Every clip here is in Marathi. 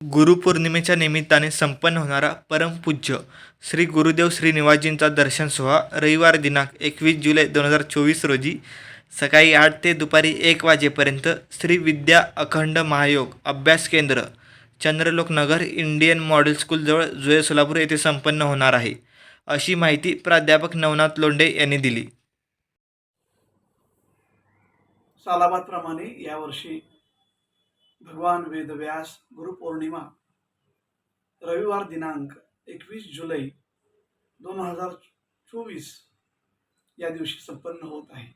गुरुपौर्णिमेच्या निमित्ताने संपन्न होणारा परमपूज्य श्री गुरुदेव श्रीनिवासजींचा दर्शन सोहळा रविवार दिनांक एकवीस जुलै दोन हजार चोवीस रोजी सकाळी आठ ते दुपारी एक वाजेपर्यंत श्री विद्या अखंड महायोग अभ्यास केंद्र चंद्रलोक नगर इंडियन मॉडेल स्कूलजवळ जुळे सोलापूर येथे संपन्न होणार आहे अशी माहिती प्राध्यापक नवनाथ लोंढे यांनी दिली. सालाबादप्रमाणे यावर्षी भगवान वेदव्यास गुरुपौर्णिमा रविवार दिनांक एकवीस जुलै दोन हजार चोवीस या दिवशी संपन्न होत आहे.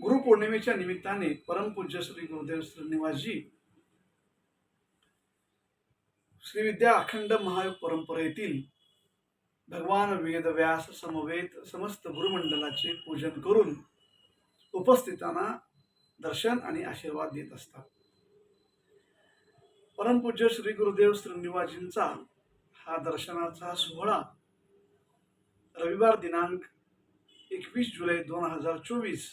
गुरुपौर्णिमेच्या निमित्ताने परमपूज्य श्री गुरुदेव श्रीनिवासजी श्रीविद्या अखंड महायोग परंपरेतील भगवान वेदव्यास समवेत समस्त गुरुमंडलाचे पूजन करून उपस्थितांना दर्शन आणि आशीर्वाद देत असतात. परमपूज्य श्री गुरुदेव श्रीनिवाजींचा हा दर्शनाचा सोहळा रविवार दिनांक एकवीस जुलै दोन हजार चोवीस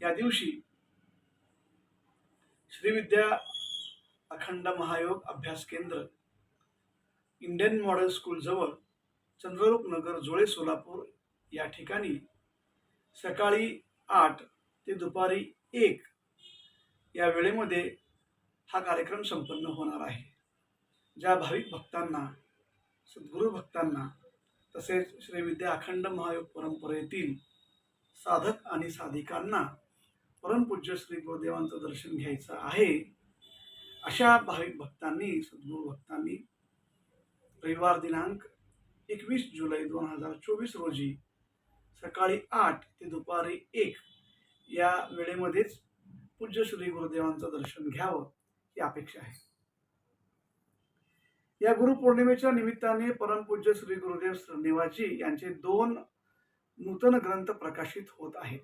या दिवशी श्रीविद्या अखंड महायोग अभ्यास केंद्र इंडियन मॉडेल स्कूलजवळ चंद्ररूप नगर जुळे सोलापूर या ठिकाणी सकाळी आठ ते दुपारी एक या वेळेमध्ये हा कार्यक्रम संपन्न होणार आहे. ज्या भाविक भक्तांना सद्गुरू भक्तांना तसेच श्री विद्या अखंड महायोग परंपरेतील साधक आणि साधिकांना परमपूज्य श्री गुरुदेवांचं दर्शन घ्यायचं आहे अशा भाविक भक्तांनी सद्गुरू भक्तांनी रविवार दिनांक एकवीस जुलै दोन हजार चोवीस रोजी सकाळी आठ ते दुपारी एक या वेळेमध्येच पूज्य श्री गुरुदेवांचं दर्शन घ्यावं. ही अपेक्षा आहे. या गुरुपौर्णिमेच्या निमित्ताने परमपूज्य श्री गुरुदेव श्रीनिवाजी यांचे दोन नूतन ग्रंथ प्रकाशित होत आहेत.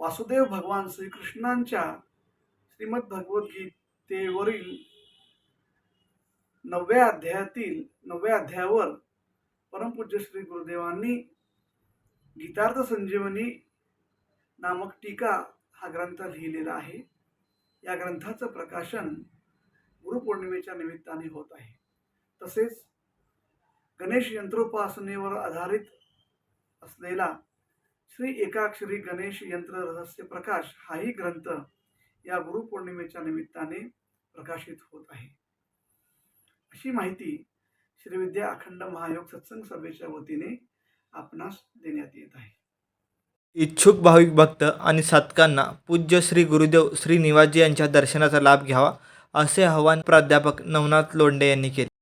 वासुदेव भगवान श्रीकृष्णांच्या श्रीमद भगवद्गीतेवरील नवव्या अध्यायातील नवव्या अध्यायावर परमपूज्य श्री गुरुदेवांनी गीतार्थ संजीवनी नामक टीका हा ग्रंथ लिहिलेला आहे. या ग्रंथाचं प्रकाशन गुरुपौर्णिमेच्या निमित्ताने होत आहे. तसेच गणेश यंत्रोपासनेवर आधारित असलेला श्री एकाक्षरी गणेश यंत्र रहस्य प्रकाश हाही ग्रंथ या गुरुपौर्णिमेच्या निमित्ताने प्रकाशित होत आहे. अशी माहिती श्रीविद्या अखंड महायोग सत्संग सभेच्या वतीने आपणास देण्यात येत आहे. इच्छुक भाविक भक्त आणि साधकांना पूज्य श्री गुरुदेव श्री निवाजी यांच्या दर्शनाचा लाभ घ्यावा असे आवाहन प्राध्यापक नवनाथ लोंढे यांनी केले.